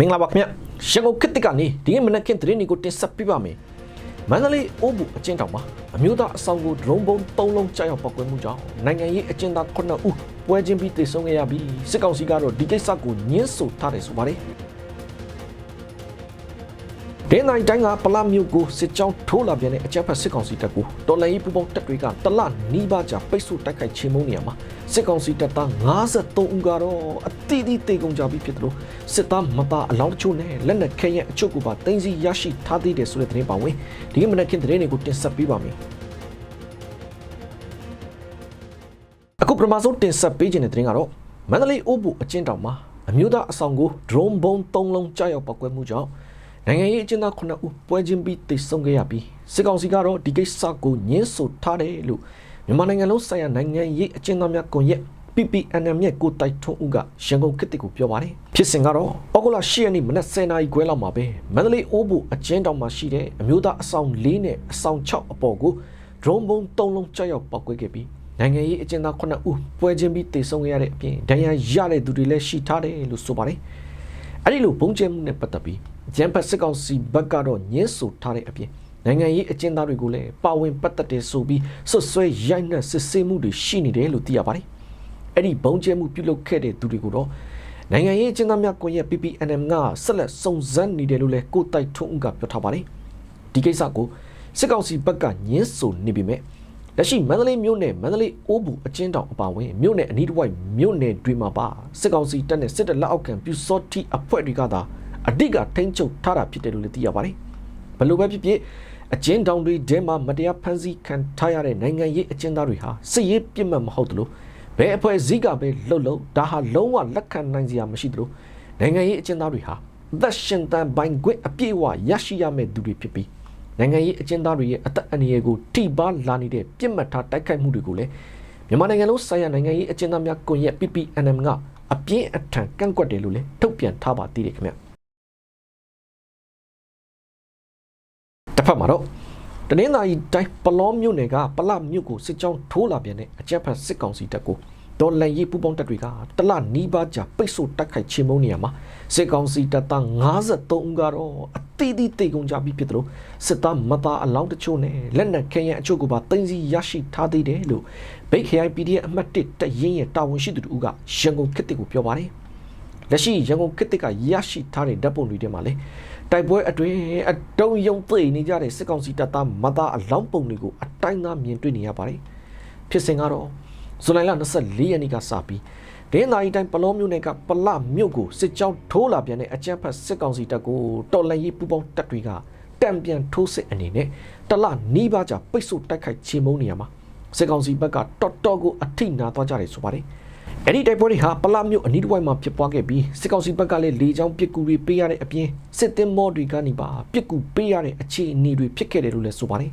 မင်္ဂလာပါခင်ဗျရန်ကုန်ခေတ်တစ်ကနေဒီနေ့မနက်ခင်းသတင်းတွေကိုတင်ဆက်ပေးပါမယ်မန္တလေးအိုးဘူးအကျဉ်းတောင်မှာအမျိုးသားအဆောင်ကိုဒရုန်းဘုံ၃လုံးကြောက်ရောက်ပောက်ကွဲမှုကြောင့်နိုင်ငံရေးအကျဉ်းသား9ဦးပွဲချင်းပြီးတေဆုံးခဲ့ရပြီးစစ်ကောင်စီကတော့ဒီကိစ္စကိုညှင်းဆိုထားတယ်ဆိုပါတယ် ဒင်းနိုင်တိုင်းကပလမျိုးကိုစစ်ကြောင်းထိုးလာပြန်တဲ့အကြမ်းဖက်စစ်ကောင်စီတပ်ကိုတော်လှန်ရေးပူပေါင်းတပ်တွေကတလနီးပါးကြာပိတ်ဆို့တိုက်ခိုက်ချေမှုန်းနေရမှာစစ်ကောင်စီတပ်သား53ဦးကတော့အတိအသီးတေကုန်ကြပြီးဖြစ်တယ်လို့စစ်သားမသားအလောင်းတချို့နဲ့လက်နက်ခဲယံအချို့ကိုပါတင်စီရရှိထားသေးတယ်ဆိုတဲ့သတင်းပါဝင်ဒီကနေ့မနက်ခင်းသတင်းတွေကိုတင်ဆက်ပေးပါမယ်အခုပထမဆုံးတင်ဆက်ပေးခြင်းတဲ့သတင်းကတော့မန္တလေးအိုးဘူအကျဉ်းတောင်မှာအမျိုးသားအဆောင်ကို drone ဘုံ၃လုံးကြောက်ရောက်ပောက်ကွဲမှုကြောင့် နိုင်ငံရေးအကျဉ်းသား9ဦးပွဲချင်းပြီးတိတ်ဆုံးခဲ့ရပြီးစစ်ကောင်စီကတော့ဒီကိစ္စကိုညှင်းဆိုထားတယ်လို့မြန်မာနိုင်ငံလုံးဆိုင်ရာနိုင်ငံရေးအကျဉ်းသားများကွန်ရက် PPNM ရဲ့ကိုတိုက်ထွန်းဦးကရန်ကုန်ခေတ်ကိုပြောပါတယ်ဖြစ်စဉ်ကတော့ဩဂုတ်လ10ရက်နေ့မနက်10:00နာရီခွဲလောက်မှာပဲမန္တလေးအိုးဘူအကျဉ်းတောင်မှာရှိတဲ့အမျိုးသားအဆောင်၄နဲ့အဆောင်6အပေါ်ကို drone ဘုံ၃လုံးကြောက်ရောက်ပောက်ကွဲခဲ့ပြီးနိုင်ငံရေးအကျဉ်းသား9ဦးပွဲချင်းပြီးတေဆုံးခဲ့ရတဲ့အပြင်ဒဏ်ရာရတဲ့သူတွေလည်းရှိထားတယ်လို့ဆိုပါတယ်အဲ့ဒီလိုဘုံကျဲမှုနဲ့ပတ်သက်ပြီး ဂျမ်ဖတ်စစ်ကောင်စီဘက်ကတော့ညှင်းဆိုထားတဲ့အပြင်နိုင်ငံရေးအကျဉ်းသားတွေကိုလည်းပါဝင်ပတ်သက်တယ်ဆိုပြီးဆွတ်ဆွဲရိုက်နှက်စစ်ဆေးမှုတွေရှိနေတယ်လို့သိရပါတယ်အဲ့ဒီဘုံကျဲမှုပြုလုပ်ခဲ့တဲ့သူတွေကိုတော့နိုင်ငံရေးအကျဉ်းသားများကွန်ရက် PPNM ကဆက်လက်စုံစမ်းနေတယ်လို့လည်းကိုတိုက်ထွန်းဦးကပြောထားပါတယ်ဒီကိစ္စကိုစစ်ကောင်စီဘက်ကညှင်းဆိုနေပြီမဲ့လက်ရှိမန္တလေးမြို့နယ်မန္တလေးအိုးဘူးအကျဉ်းတောင်အပါအဝင်မြို့နယ်အနီးတစ်ဝိုက်မြို့နယ်တွေမှာပါစစ်ကောင်စီတပ်နဲ့စစ်တပ်လက်အောက်ခံပြူစောတိအဖွဲ့တွေကသာ အဓိကထိန်းချုပ်ထားတာဖြစ်တယ်လို့လည်းသိရပါတယ်ဘယ်လိုပဲဖြစ်ဖြစ်အကျဉ်းတောင်တွေထဲမှာမတရားဖန်ဆီးခံထားရတဲ့နိုင်ငံရေးအကျဉ်းသားတွေဟာစစ်ရေးပြစ်မှတ်မဟုတ်သလိုဘယ်အဖွဲ့အစည်းကပဲလှုပ်လို့ဒါဟာလုံးဝလက်ခံနိုင်စရာမရှိသလိုနိုင်ငံရေးအကျဉ်းသားတွေဟာသက်ရှင်တန်ပိုင်ခွင့်အပြည့်အဝရရှိရမယ့်သူတွေဖြစ်ပြီးနိုင်ငံရေးအကျဉ်းသားတွေရဲ့အသက်အန္တရာယ်ကိုထိပါလာနေတဲ့ပြစ်မှတ်ထားတိုက်ခိုက်မှုတွေကိုလည်းမြန်မာနိုင်ငံလုံးဆိုင်ရာနိုင်ငံရေးအကျဉ်းသားများကွန်ရက် PPNM ကအပြင်းအထန်ကန့်ကွက်တယ်လို့လည်းထုတ်ပြန်ထားပါသေးတယ်ခင်ဗျ တစ်ဖက်မှာတော့တနင်္သာရီတိုင်းပလောမြို့နယ်ကပလမြို့ကိုစစ်ကြောင်းထိုးလာပြန်တဲ့အကြမ်းဖက်စစ်ကောင်စီတပ်ကိုဒေါ်လန်ရေးပူပေါင်းတပ်တွေကတလနီးပါးကြာပိတ်ဆို့တိုက်ခိုက်ချေမှုန်းနေရမှာစစ်ကောင်စီတပ်သား53ဦးကတော့အတိအသီးတေကုန်ကြပြီးဖြစ်တယ်လို့စစ်သားမသားအလောင်းတချို့နဲ့လက်နက်ခဲယံအချို့ကိုပါတင်စီရရှိထားသေးတယ်လို့ဘိတ်ခရိုင် PDF အမှတ်1တပ်ရင်းရဲ့တာဝန်ရှိသူတို့ကရန်ကုန်ခေတ်တစ်ကိုပြောပါတယ် လက်ရှိရန်ကုန်ခေတ်တစ်ကရရှိထားတဲ့ဓာတ်ပုံတွေထဲမှာလေတိုက်ပွဲအတွင်းအတုံးယုံသိနေကြတဲ့စစ်ကောင်စီတပ်သားမသားအလောင်းပုံတွေကိုအတိုင်းသားမြင်တွေ့နေရပါတယ်ဖြစ်စဉ်ကတော့ဇူလိုင်လ24ရက်နေ့ကစပြီးဒင်းသာရီတိုင်းပလောမြို့နယ်ကပလမြို့ကိုစစ်ကြောင်းထိုးလာပြန်တဲ့အကြမ်းဖက်စစ်ကောင်စီတပ်ကိုတော်လှန်ရေးပူးပေါင်းတပ်တွေကတံပြန်ထိုးစစ်အနေနဲ့တလနီးပါးကြာပိတ်ဆို့တိုက်ခိုက်ချေမှုန်းနေရမှာစစ်ကောင်စီဘက်ကတော်တော်ကိုအထိနာသွားကြတယ်ဆိုပါတယ် အဲ့ဒီတိုက်ပွဲတွေဟာပလမြို့အနီးတစ်ဝိုက်မှာဖြစ်ပွားခဲ့ပြီးစစ်ကောင်စီဘက်ကလည်းလေကြောင်းပစ်ကူတွေပေးရတဲ့အပြင်စစ်တင်မောတွေကနေပါပစ်ကူပေးရတဲ့အခြေအနေတွေဖြစ်ခဲ့တယ်လို့လည်းဆိုပါတယ်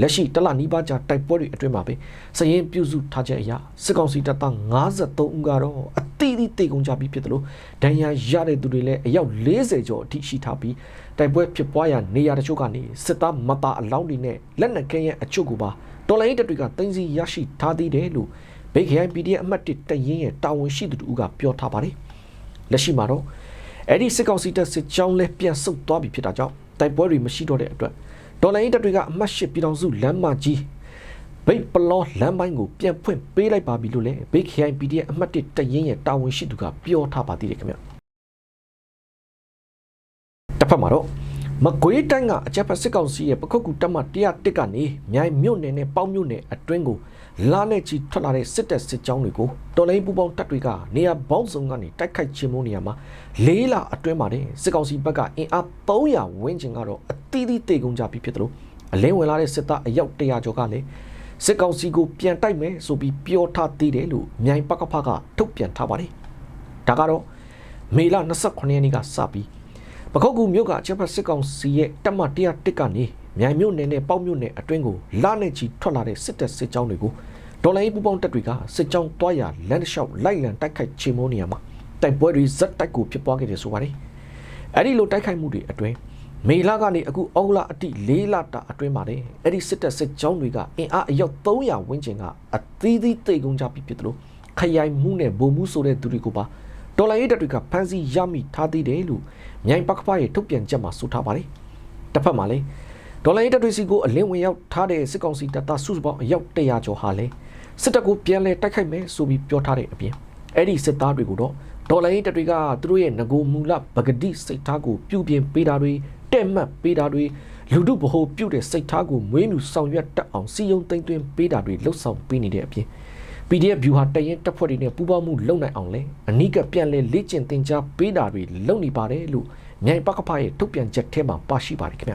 လက်ရှိတလနီးပါးကြာတိုက်ပွဲတွေအတွင်းမှာပဲစရင်ပြုစုထားချက်အရစစ်ကောင်စီတပ်သား53ဦးကတော့အတိအသီးတေကုန်ကြပြီးဖြစ်တယ်လို့ဒဏ်ရာရတဲ့သူတွေလည်းအယောက်40ကျော်အထိရှိထားပြီးတိုက်ပွဲဖြစ်ပွားရာနေရာတချို့ကနေစစ်သားမသားအလောင်းတွေနဲ့လက်နက်ကဲရဲ့အချို့ကိုပါတော်လိုင်းတပ်တွေကတင်စီရရှိထားသေးတယ်လို့ ဘိတ်ခရိုင် PDF အမှတ်1တရင်ရဲ့တာဝန်ရှိသူတို့ကပြောထားပါတယ်လက်ရှိမှာတော့အဲ့ဒီစစ်ကောင်စီတပ်စစ်ကြောင်းလဲပြန်ဆုတ်သွားပြီဖြစ်တာကြောင့်တိုက်ပွဲတွေမရှိတော့တဲ့အတွက်ဒေါ်လာရင်းတပ်တွေကအမှတ်၈ပြည်တော်စုလမ်းမကြီးဘိတ်ပလောလမ်းပိုင်းကိုပြန်ဖွင့်ပေးလိုက်ပါပြီလို့လည်းဘိတ်ခိုင် PDF အမှတ်၁တရင်ရဲ့တာဝန်ရှိသူကပြောထားပါသေးတယ်ခင်ဗျတစ်ဖက်မှာတော့မကွေးတိုင်းကအကြပ်ဖက်စစ်ကောင်စီရဲ့ပခုတ်ကူတပ်မ101ကနေမြိုင်မြို့နယ်နဲ့ပေါင်းမြို့နယ်အတွင်းကို လာနဲ့ချီထွက်လာတဲ့စစ်တပ်စစ်ကြောင်းတွေကိုတော်လိုင်းပူပေါင်းတပ်တွေကနေရာပေါင်းစုံကနေတိုက်ခိုက်ခြင်းမုန်းနေရမှာလေးလအတွင်းမှာတဲ့စစ်ကောင်စီဘက်ကအင်အား300ဝန်းကျင်ကတော့အသီးသီးတေကုန်ကြပြီးဖြစ်တယ်လို့အလင်းဝင်လာတဲ့စစ်သားအယောက်100ကျော်ကလည်းစစ်ကောင်စီကိုပြန်တိုက်မယ်ဆိုပြီးပြောထားသေးတယ်လို့မြိုင်ပကဖကထုတ်ပြန်ထားပါတယ်ဒါကတော့မေလ29ရက်နေ့ကစပြီးပခုတ်ကူမြို့ကအချက်ဖက်စစ်ကောင်စီရဲ့တပ်မ101ကနေမြိုင်မြို့နယ်နဲ့ပေါက်မြို့နယ်အတွင်းကိုလာနဲ့ချီထွက်လာတဲ့စစ်တပ်စစ်ကြောင်းတွေကို ဒေါ်လာရေးပူပေါင်းတပ်တွေကစစ်ကြောင်းတွားရလမ်းတစ်လျှောက်လိုက်လံတိုက်ခိုက်ချေမှုန်းနေရမှာတိုက်ပွဲတွေဇက်တိုက်ကိုဖြစ်ပွားခဲ့တယ်ဆိုပါတယ်အဲ့ဒီလိုတိုက်ခိုက်မှုတွေအတွင်းမေလကနေအခုအောက်လအတိ၄လတာအတွင်းမှာတဲ့အဲ့ဒီစစ်တပ်စစ်ကြောင်းတွေကအင်အားအယောက်300ဝန်းကျင်ကအသီးသီးတိတ်ကုန်ကြပြီဖြစ်တယ်လို့ခရိုင်မှုနဲ့ဗိုလ်မှုဆိုတဲ့သူတွေကိုပါဒေါ်လာရေးတပ်တွေကဖမ်းဆီးရမိထားသေးတယ်လို့မြိုင်ပကဖရဲ့ထုတ်ပြန်ချက်မှာဆိုထားပါတယ်တစ်ဖက်မှာလည်းဒေါ်လာရေးတပ်တွေစီကိုအလင်းဝင်ရောက်ထားတဲ့စစ်ကောင်စီတပ်သားစုစုပေါင်းအယောက်100ကျော်ဟာလည်း စစ်တပ်ကိုပြန်လဲတိုက်ခိုက်မယ်ဆိုပြီးပြောထားတဲ့အပြင်အဲ့ဒီစစ်သားတွေကိုတော့ဒေါ်လာရေးတပ်တွေကသူတို့ရဲ့ငโกမူလပဂတိစိတ်ထားကိုပြုပြင်ပေးတာတွေတဲ့မှတ်ပေးတာတွေလူတို့ဗဟိုပြုတ်တဲ့စိတ်ထားကိုမွေးမြူဆောင်ရွက်တတ်အောင်စီယုံသိမ့်သွင်းပေးတာတွေလှုပ်ဆောင်ပေးနေတဲ့အပြင် PDF view ဟာတရင်တက်ဖွဲ့တွေနဲ့ပူးပေါင်းမှုလုပ်နိုင်အောင်လဲအနိကပြန်လဲလေ့ကျင့်သင်ကြားပေးတာတွေလုပ်နေပါတယ်လို့မြိုင်ပကဖရဲ့ထုတ်ပြန်ချက်ထဲမှာပါရှိပါတယ်ခင်ဗျ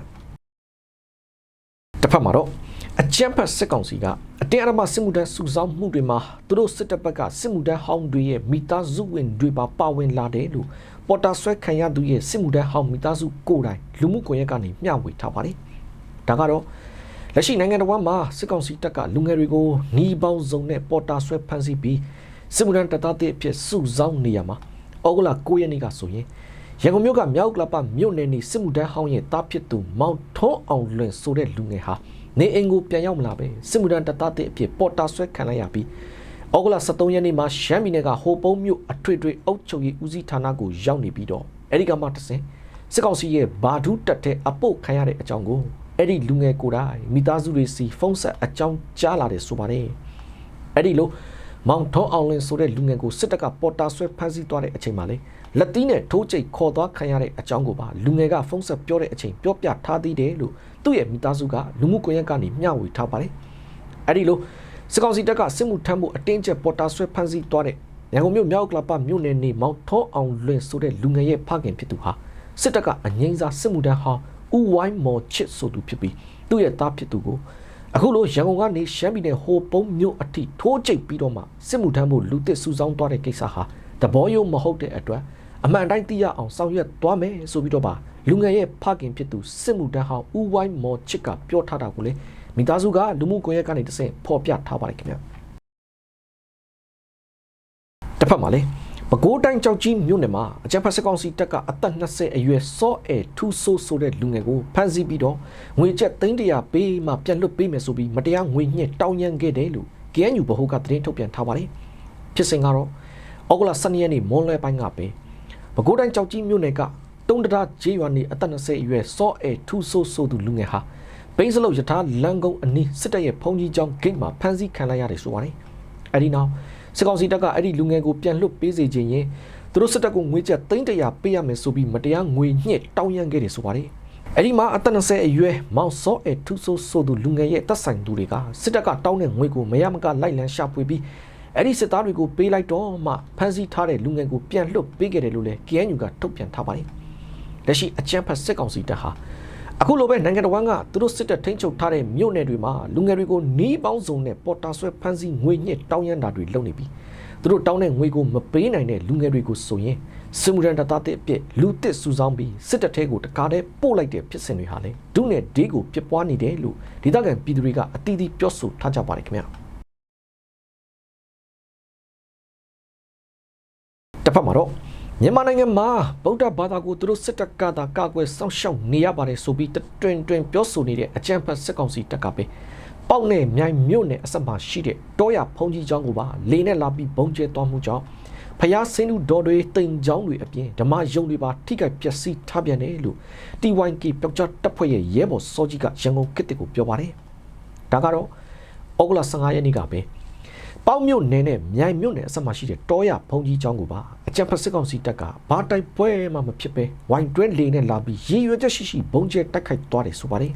တစ်ဖက်မှာတော့အ ကြမ်းဖက်စစ်ကောင်စီကအတင်းအဓမ္မစစ်မှုထမ်းစုဆောင်းမှုတွေမှာသူတို့စစ်တပ်ဘက်ကစစ်မှုထမ်းဟောင်းတွေရဲ့မိသားစုဝင်တွေပါပါဝင်လာတယ်လို့ပေါ်တာဆွဲခံရသူရဲ့စစ်မှုထမ်းဟောင်းမိသားစုကိုယ်တိုင်လူမှုကွန်ရက်ကနေမျှဝေထားပါတယ်ဒါကတော့လက်ရှိနိုင်ငံတော်မှာစစ်ကောင်စီတပ်ကလူငယ်တွေကိုနှီးပေါင်းစုံနဲ့ပေါ်တာဆွဲဖမ်းဆီးပြီးစစ်မှုထမ်းတပ်သားတွေအဖြစ်စုဆောင်းနေရမှာဩဂုတ်လ9ရက်နေ့ကဆိုရင်ရန်ကုန်မြို့ကမြောက်ကလပမြို့နယ်နေစစ်မှုထမ်းဟောင်းရဲ့တားဖြစ်သူမောင်ထွန်းအောင်လွင်ဆိုတဲ့လူငယ်ဟာ နေအိမ်ကိုပြန်ရောက်မလာပဲစစ်မှုထမ်းတပ်သားတွေအဖြစ်ပေါ်တာဆွဲခံလိုက်ရပြီးဩဂုတ်လ23ရက်နေ့မှာရှမ်းပြည်နယ်ကဟိုပုံးမြို့အထွေထွေအုပ်ချုပ်ရေးဦးစီးဌာနကိုရောက်နေပြီးတော့အဲဒီကမှတဆင်စစ်ကောင်စီရဲ့ဘာဒူးတက်တဲ့အပုတ်ခံရတဲ့အကြောင်းကိုအဲ့ဒီလူငယ်ကိုယ်တိုင်မိသားစုတွေစီဖုန်းဆက်အကြောင်းကြားလာတယ်ဆိုပါတယ်အဲ့ဒီလို မောင်ထုံးအောင်လင်းဆိုတဲ့လူငယ်ကိုစစ်တပ်ကပေါ်တာဆွဲဖမ်းဆီးသွားတဲ့အချိန်မှာလေလက်သီးနဲ့ထိုးကျိတ်ခေါ်သွားခံရတဲ့အကြောင်းကိုပါလူငယ်ကဖုန်းဆက်ပြောတဲ့အချိန်ပြောပြထားသေးတယ်လို့သူ့ရဲ့မိသားစုကလူမှုကွန်ရက်ကနေမျှဝေထားပါတယ်အဲ့ဒီလိုစစ်ကောင်စီတပ်ကစစ်မှုထမ်းမှုအတင်းကျပ်ပေါ်တာဆွဲဖမ်းဆီးသွားတဲ့ရန်ကုန်မြို့မြောက်ကလပမြို့နယ်နေမောင်ထုံးအောင်လွင်ဆိုတဲ့လူငယ်ရဲ့ဖခင်ဖြစ်သူဟာစစ်တပ်ကအငိမ့်စားစစ်မှုထမ်းဟောင်းဥဝိုင်းမော်ချစ်ဆိုသူဖြစ်ပြီးသူ့ရဲ့သားဖြစ်သူကို အခုလိုရန်ကုန်ကနေရှမ်းပြည်နယ်ဟိုပုံးမြို့အထိထိုးကျိတ်ပြီးတော့မှစစ်မှုထမ်းဖို့လူသစ်စုဆောင်းသွားတဲ့ကိစ္စဟာတဘောယုံမဟုတ်တဲ့အတွက်အမှန်တိုင်းသိရအောင်ဆောင်ရွက်သွားမယ်ဆိုပြီးတော့ပါလူငယ်ရဲ့ဖခင်ဖြစ်သူစစ်မှုထမ်းဟောင်းဥဝိုင်းမော်ချစ်ကပြောထားတာကိုလေမိသားစုကလူမှုကွန်ရက်ကနေတဆင့်ဖော်ပြထားပါတယ်ခင်ဗျတစ်ဖက်မှာလေ ပဲခူးတိုင်းကြောက်ကြီးမြို့နယ်မှာအကြမ်းဖက်စစ်ကောင်စီတပ်ကအသက်20အရွယ်စောအဲထူဆိုးဆိုတဲ့လူငယ်ကိုဖမ်းဆီးပြီးတော့ငွေကျပ်300ပေးမှပြန်လွတ်ပေးမယ်ဆိုပြီးမတရားငွေညှစ်တောင်းရမ်းခဲ့တယ်လို့ KNU ဗဟိုကသတင်းထုတ်ပြန်ထားပါတယ်ဖြစ်စဉ်ကတော့ဩဂုတ်လ12ရက်နေ့မွန်လွဲပိုင်းကပဲပဲခူးတိုင်းကြောက်ကြီးမြို့နယ်ကတုံးတရာဂျေးရွာနေအသက်20အရွယ်စောအဲထူဆိုးဆိုသူလူငယ်ဟာဘိန်းစလုတ်ယထာလန်ကုန်းအနီးစစ်တပ်ရဲ့ဖုန်ကြီးကျောင်းဂိတ်မှာဖမ်းဆီးခံလိုက်ရတယ်ဆိုပါတယ်အဲဒီနောက် စစ်ကောင်စီတပ်ကအဲ့ဒီလူငယ်ကိုပြန်လွတ်ပေးစေခြင်းရင်သူတို့စစ်တပ်ကငွေကျပ်300ပေးရမယ်ဆိုပြီးမတရားငွေညှစ်တောင်းရမ်းခဲ့တယ်ဆိုပါတယ်အဲ့ဒီမှာအသက်20အရွယ်မောင်စောအဲထူဆိုးဆိုသူလူငယ်ရဲ့တပ်ဆိုင်သူတွေကစစ်တပ်ကတောင်းတဲ့ငွေကိုမရမကလိုက်လံရှာဖွေပြီးအဲ့ဒီစစ်သားတွေကိုပေးလိုက်တော့မှဖမ်းဆီးထားတဲ့လူငယ်ကိုပြန်လွတ်ပေးခဲ့တယ်လို့လည်း KNU ကထုတ်ပြန်ထားပါတယ်လက်ရှိအကြမ်းဖက်စစ်ကောင်စီတပ်ဟာ အခုလိုပဲနိုင်ငံတော်ကသူတို့စစ်တပ်ထိန်းချုပ်ထားတဲ့မြို့နယ်တွေမှာလူငယ်တွေကိုနီးပေါင်းစုံနဲ့ပေါ်တာဆွဲဖမ်းဆီးငွေညှစ်တောင်းရမ်းတာတွေလုပ်နေပြီးသူတို့တောင်းတဲ့ငွေကိုမပေးနိုင်တဲ့လူငယ်တွေကိုဆိုရင်စစ်မှုထမ်းတပ်သားတဲ့အဖြစ်လူတစ်စုဆောင်းပြီးစစ်တပ်ထဲကိုတကားတည်းပို့လိုက်တဲ့ဖြစ်စဉ်တွေဟာလေဒုနဲ့ဒေးကိုပြစ်ပွားနေတယ်လို့ဒေသခံပြည်သူတွေကအတီးတီးပြောဆိုထားကြပါတယ်ခင်ဗျာတစ်ဖက်မှာတော့ မြန်မာနိုင်ငံမှာဗုဒ္ဓဘာသာကိုသူတို့စစ်တပ်ကသာကာကွယ်စောင့်ရှောက်နေရပါတယ်ဆိုပြီးတွင်တွင်ပြောဆိုနေတဲ့အကြံဖတ်စစ်ကောင်စီတပ်ကပဲပေါက်နဲ့မြိုင်မြို့နယ်အဆက်မှာရှိတဲ့တောရဖုံကြီးကျောင်းကိုပါလေနဲ့လာပြီးဘုံကျဲသွားမှုကြောင့်ဖျားဆင်းလူတော်တွေတိမ်ကျောင်းတွေအပြင်ဓမ္မယုံတွေပါထိခိုက်ပျက်စီးထားပြန်တယ်လို့ TYK ပျောက်ကြားတပ်ဖွဲ့ရဲ့ရဲဘော်စောကြီးကရန်ကုန်ကစ်တစ်ကိုပြောပါတယ်ဒါကတော့ဩဂုတ်လ15ရက်နေ့ကပဲ ပေါက်မြို့နယ်နဲ့မြိုင်မြို့နယ်အဆက်မှာရှိတဲ့တောရဖုံကြီးကျောင်းကိုပါအကြံဖက်စစ်ကောင်စီတပ်ကဘာတိုက်ပွဲမှမဖြစ်ပဲဝိုင်တွဲလေနဲ့လာပြီးရေရွယ်ချက်ရှိရှိဘုံကျဲတိုက်ခိုက်သွားတယ်ဆိုပါတယ်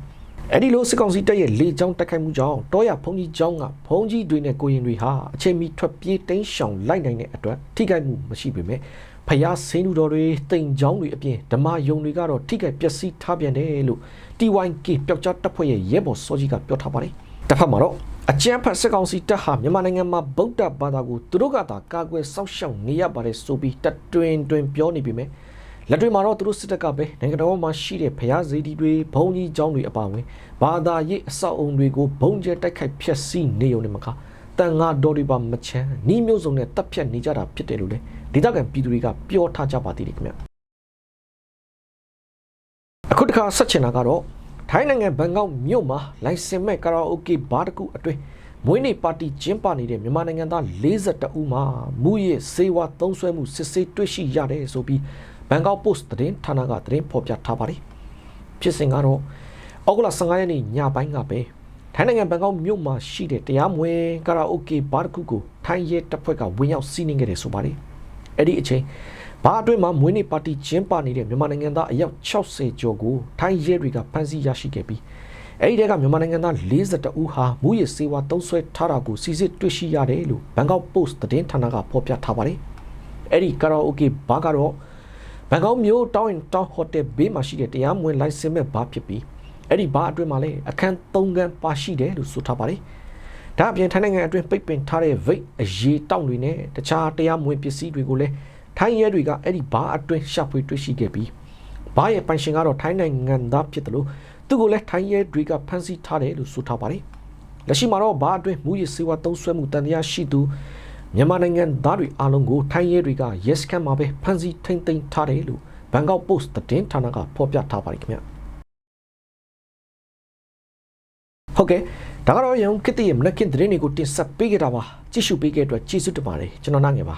အဲ့ဒီလိုစစ်ကောင်စီတပ်ရဲ့လေကြောင်းတိုက်ခိုက်မှုကြောင့်တောရဖုံကြီးကျောင်းကဖုံကြီးတွေနဲ့ကိုရင်တွေဟာအချိန်မီထွက်ပြေးတိမ်းရှောင်လိုက်နိုင်တဲ့အတွက်ထိခိုက်မှုမရှိပေမဲ့ဖျားဆင်းလူတော်တွေတိမ်ချောင်းတွေအပြင်ဓမ္မယုံတွေကတော့ထိခိုက်ပျက်စီးထားပြန်တယ်လို့ TYK ပျောက်ကြားတပ်ဖွဲ့ရဲ့ရဲဘော်စောကြီးကပြောထားပါတယ်တစ်ဖက်မှာတော့ အကြမ်းဖက်စစ်ကောင်စီတပ်ဟာမြန်မာနိုင်ငံမှာဗုဒ္ဓဘာသာကိုသူတို့ကသာကာကွယ်စောင့်ရှောက်နေရပါတယ်ဆိုပြီးတတွင်တွင်ပြောနေပြီမယ်လက်တွေမှာတော့သူတို့စစ်တပ်ကပဲနိုင်ငံတော်မှာရှိတဲ့ဖျားစေတီတွေဘုံကြီးကျောင်းတွေအပါအဝင်ဘာသာရေးအဆောက်အုံတွေကိုဘုံကျဲတိုက်ခိုက်ဖျက်ဆီးနေုံနဲ့မကတန်ငါတော်တွေပါမချမ်းနှီးမျိုးစုံနဲ့တပ်ဖြတ်နေကြတာဖြစ်တယ်လို့လေဒေသခံပြည်သူတွေကပြောထားကြပါသေးတယ်ခင်ဗျအခုတခါဆက်ချင်တာကတော့ ထိုင်းနိုင်ငံဘန်ကောက်မြို့မှာလိုင်စင်မဲ့ကာရာအိုကေဘားတစ်ခုအတွင်းမွေးနေ့ပါတီကျင်းပနေတဲ့မြန်မာနိုင်ငံသား42ဦးမှာမူရစ်စေဝါသုံးဆွဲမှုစစ်ဆေးတွေ့ရှိရတယ်ဆိုပြီးဘန်ကောက်ပို့စ်သတင်းဌာနကသတင်းဖော်ပြထားပါတယ်ဖြစ်စဉ်ကတော့ဩဂုတ်လ15ရက်နေ့ညပိုင်းကပဲထိုင်းနိုင်ငံဘန်ကောက်မြို့မှာရှိတဲ့တရားမဝင်ကာရာအိုကေဘားတစ်ခုကိုထိုင်းရဲတပ်ဖွဲ့ကဝင်ရောက်စီးနင်းခဲ့တယ်ဆိုပါတယ်အဲ့ဒီအချိန် ဘာအတွင်းမှာမွေးနေ့ပါတီကျင်းပနေတဲ့မြန်မာနိုင်ငံသားအယောက်60ကျော်ကိုထိုင်းရဲတွေကဖမ်းဆီးရရှိခဲ့ပြီးအဲ့ဒီတဲကမြန်မာနိုင်ငံသား42ဦးဟာမူရစ်စေဝါသုံးဆွဲထားတာကိုစီစစ်တွေ့ရှိရတယ်လို့ဘန်ကောက်ပို့စ်သတင်းဌာနကဖော်ပြထားပါတယ်အဲ့ဒီကာရာအိုကေဘားကတော့ဘန်ကောက်မြို့တောင်းရင်တောင်းဟိုတယ်ဘေးမှာရှိတဲ့တရားမဝင်လိုင်စင်မဲ့ဘားဖြစ်ပြီးအဲ့ဒီဘားအတွင်းမှာလည်းအခန်း၃ခန်းပါရှိတယ်လို့ဆိုထားပါတယ်။ဒါအပြင်ထိုင်းနိုင်ငံအတွင်းပိတ်ပင်ထားတဲ့ဗိတ်အရေးတောင်းတွေနဲ့တခြားတရားမဝင်ပစ္စည်းတွေကိုလည်း ထိုင်းရဲတွေကအဲ့ဒီဘားအတွင်းရှာဖွေတွေ့ရှိခဲ့ပြီးဘားရဲ့ပိုင်ရှင်ကတော့ထိုင်းနိုင်ငံသားဖြစ်တယ်လို့သူ့ကိုလည်းထိုင်းရဲတွေကဖမ်းဆီးထားတယ်လို့ဆိုထားပါတယ်။လက်ရှိမှာတော့ဘားအတွင်းမူရစ်စေဝါသုံးဆွဲမှုတန်တရားရှိသူမြန်မာနိုင်ငံသားတွေအားလုံးကိုထိုင်းရဲတွေက yes ကမှာပဲဖမ်းဆီးထိန်းသိမ်းထားတယ်လို့ဘန်ကောက်ပို့စ်သတင်းဌာနကဖော်ပြထားပါတယ်ခင်ဗျဟုတ်ကဲ့ဒါကတော့ရုံကစ်တရဲ့မနက်ခင်းသတင်းတွေကိုတင်ဆက်ပေးကြတာပါကြည့်ရှုပေးခဲ့တဲ့အတွက်ကျေးဇူးတင်ပါတယ်ကျွန်တော်နားငယ်ပါ